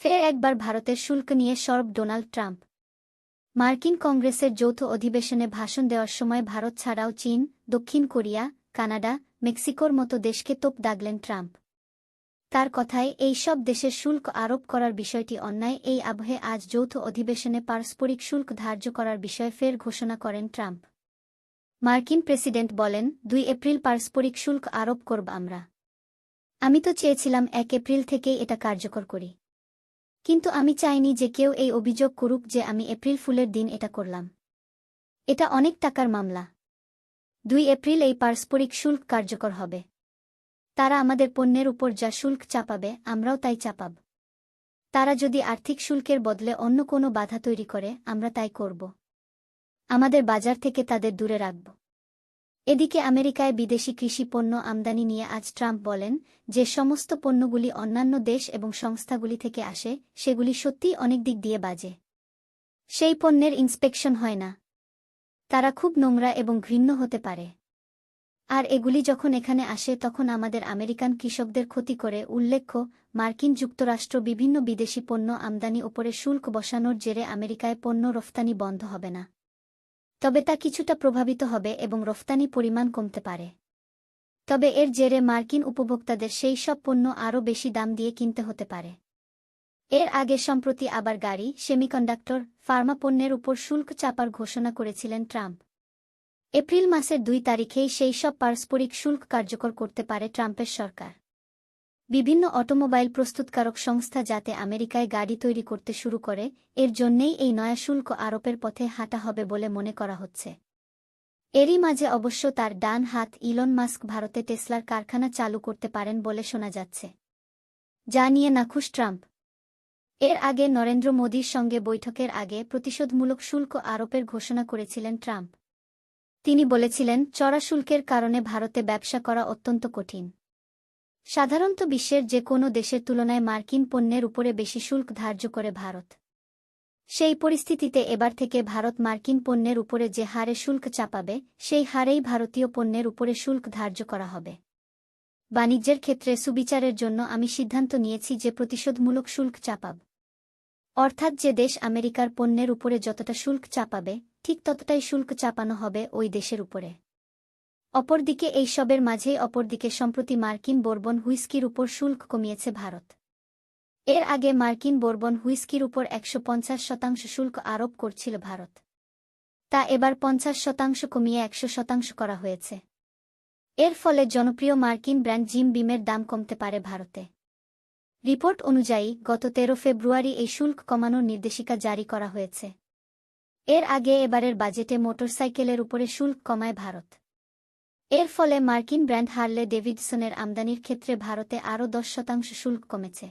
ফের একবার ভারতের শুল্ক নিয়ে সরব ডোনাল্ড ট্রাম্প। মার্কিন কংগ্রেসের যৌথ অধিবেশনে ভাষণ দেওয়ার সময় ভারত ছাড়াও চীন, দক্ষিণ কোরিয়া, কানাডা, মেক্সিকোর মতো দেশকে তোপ দাগলেন ট্রাম্প। তার কথায় এই সব দেশের শুল্ক আরোপ করার বিষয়টি অন্যায়, এই আবহে আজ যৌথ অধিবেশনে পারস্পরিক শুল্ক ধার্য করার বিষয়ে ফের ঘোষণা করেন ট্রাম্প। মার্কিন প্রেসিডেন্ট বলেন, দুই এপ্রিল পারস্পরিক শুল্ক আরোপ করব আমরা। আমি তো চেয়েছিলাম এক এপ্রিল থেকেই এটা কার্যকর করি। কিন্তু আমি চাইনি যে কেউ এই অভিযোগ করুক যে আমি এপ্রিল ফুলের দিন এটা করলাম। এটা অনেক টাকার মামলা। দুই এপ্রিল এই পারস্পরিক শুল্ক কার্যকর হবে। তারা আমাদের পণ্যের উপর যা শুল্ক চাপাবে, আমরাও তাই চাপাব। তারা যদি আর্থিক শুল্কের বদলে অন্য কোনো বাধা তৈরি করে, আমরা তাই করব। আমাদের বাজার থেকে তাদের দূরে রাখব। এদিকে আমেরিকায় বিদেশি কৃষি পণ্য আমদানি নিয়ে আজ ট্রাম্প বলেন যে সমস্ত পণ্যগুলি অন্যান্য দেশ এবং সংস্থাগুলি থেকে আসে, সেগুলি সত্যিই অনেক দিক দিয়ে বাজে। সেই পণ্যের ইন্সপেকশন হয় না। তারা খুব নোংরা এবং ঘৃণ্য হতে পারে। আর এগুলি যখন এখানে আসে, তখন আমাদের আমেরিকান কৃষকদের ক্ষতি করে, উল্লেখ্য, মার্কিন যুক্তরাষ্ট্র বিভিন্ন বিদেশি পণ্য আমদানি ওপরে শুল্ক বসানোর জেরে আমেরিকায় পণ্য রফতানি বন্ধ হবে না। তবে তা কিছুটা প্রভাবিত হবে এবং রফতানি পরিমাণ কমতে পারে। তবে এর জেরে মার্কিন উপভোক্তাদের সেই সব পণ্য আরও বেশি দাম দিয়ে কিনতে হতে পারে। এর আগে সম্প্রতি আবার গাড়ি, সেমিকন্ডাক্টর, ফার্মা পণ্যের উপর শুল্ক চাপার ঘোষণা করেছিলেন ট্রাম্প। এপ্রিল মাসের দুই তারিখেই সেই সব পারস্পরিক শুল্ক কার্যকর করতে পারে ট্রাম্পের সরকার। বিভিন্ন অটোমোবাইল প্রস্তুতকারক সংস্থা যাতে আমেরিকায় গাড়ি তৈরি করতে শুরু করে, এর জন্যেই এই নয়া শুল্ক আরোপের পথে হাঁটা হবে বলে মনে করা হচ্ছে। এরই মাঝে অবশ্য তার ডান হাত ইলন মাস্ক ভারতে টেসলার কারখানা চালু করতে পারেন বলে শোনা যাচ্ছে। যা নিয়ে নাখুশ ট্রাম্প। এর আগে নরেন্দ্র মোদীর সঙ্গে বৈঠকের আগে প্রতিশোধমূলক শুল্ক আরোপের ঘোষণা করেছিলেন ট্রাম্প। তিনি বলেছিলেন, চড়া শুল্কের কারণে ভারতে ব্যবসা করা অত্যন্ত কঠিন। সাধারণত বিশ্বের যে কোনো দেশের তুলনায় মার্কিন পণ্যের উপরে বেশি শুল্ক ধার্য করে ভারত। সেই পরিস্থিতিতে এবার থেকে ভারত মার্কিন পণ্যের উপরে যে হারে শুল্ক চাপাবে, সেই হারেই ভারতীয় পণ্যের উপরে শুল্ক ধার্য করা হবে। বাণিজ্যের ক্ষেত্রে সুবিচারের জন্য আমি সিদ্ধান্ত নিয়েছি যে প্রতিশোধমূলক শুল্ক চাপাব। অর্থাৎ যে দেশ আমেরিকার পণ্যের উপরে যতটা শুল্ক চাপাবে, ঠিক ততটাই শুল্ক চাপানো হবে ওই দেশের উপরে। অপরদিকে এই সবের মাঝেই অপরদিকে সম্প্রতি মার্কিন বোরবন হুইস্কির উপর শুল্ক কমিয়েছে ভারত। এর আগে মার্কিন বোরবন হুইস্কির উপর একশো পঞ্চাশ শতাংশ শুল্ক আরোপ করছিল ভারত। তা এবার পঞ্চাশ শতাংশ কমিয়ে একশো শতাংশ করা হয়েছে। এর ফলে জনপ্রিয় মার্কিন ব্র্যান্ড জিম বিমের দাম কমতে পারে ভারতে। রিপোর্ট অনুযায়ী, গত তেরো ফেব্রুয়ারি এই শুল্ক কমানোর নির্দেশিকা জারি করা হয়েছে। এর আগে এবারের বাজেটে মোটরসাইকেলের উপরে শুল্ক কমায় ভারত। এর ফলে মার্কিন ব্র্যান্ড হারলে ডেভিডসনের আমদানির ক্ষেত্রে ভারতে আরও দশ শতাংশ শুল্ক কমেছে।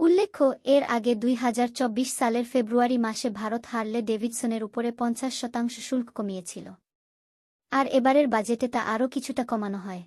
উল্লেখ্য, এর আগে দুই হাজার চব্বিশ সালের ফেব্রুয়ারি মাসে ভারত হারলে ডেভিডসনের উপরে পঞ্চাশ শতাংশ শুল্ক কমিয়েছিল। আর এবারের বাজেটে তা আরও কিছুটা কমানো হয়।